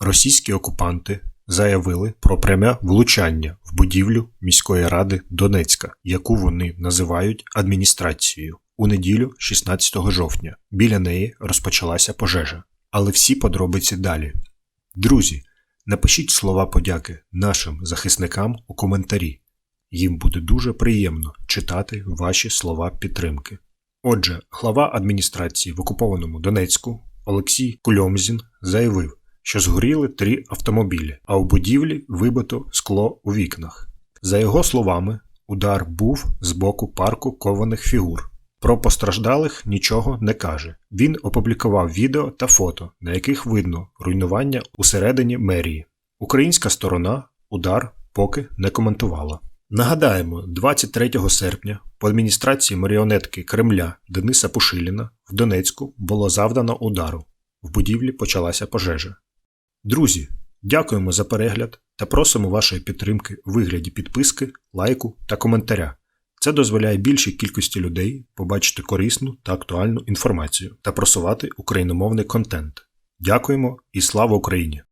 Російські окупанти заявили про пряме влучання в будівлю міської ради Донецька, яку вони називають адміністрацією. У неділю, 16 жовтня, біля неї розпочалася пожежа. Але всі подробиці далі. Друзі, напишіть слова подяки нашим захисникам у коментарі. Їм буде дуже приємно читати ваші слова підтримки. Отже, глава адміністрації в окупованому Донецьку Олексій Кульомзін заявив, що згоріли три автомобілі, а у будівлі вибито скло у вікнах. За його словами, удар був з боку парку кованих фігур. Про постраждалих нічого не каже. Він опублікував відео та фото, на яких видно руйнування усередині мерії. Українська сторона удар поки не коментувала. Нагадаємо, 23 серпня по адміністрації маріонетки Кремля Дениса Пушиліна в Донецьку було завдано удару. В будівлі почалася пожежа. Друзі, дякуємо за перегляд та просимо вашої підтримки у вигляді підписки, лайку та коментаря. Це дозволяє більшій кількості людей побачити корисну та актуальну інформацію та просувати україномовний контент. Дякуємо і слава Україні!